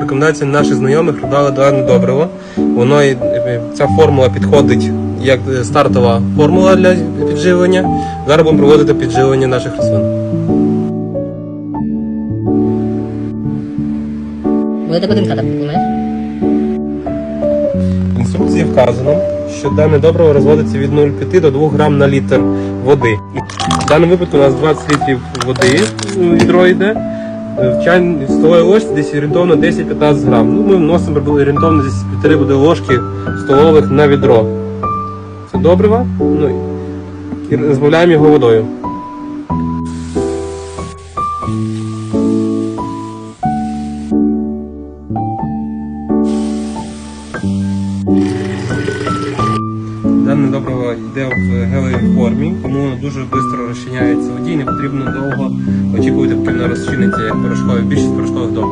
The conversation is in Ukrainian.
рекомендації наших знайомих дали дане добриво. Воно е, ця формула підходить як стартова формула для підживлення. Зараз будемо проводити підживлення наших рослин. Будете будинка так? В інструкції вказано, що дане добриво розводиться від 0,5 до 2 грам на літр води. В даному випадку у нас 20 літрів води відро йде. В чайній столовій ложці десь орієнтовно 10-15 грам. Ну, ми вносимо орієнтовно десь півтори буде ложки столових на відро. Це добриво. Ну, і розбавляємо його водою. Дане добриво йде в гелевій формі, тому дуже швидко розчиняється водій, не потрібно довго очікувати, поки воно розчиниться як порошкове. Більшість порошкових добрив.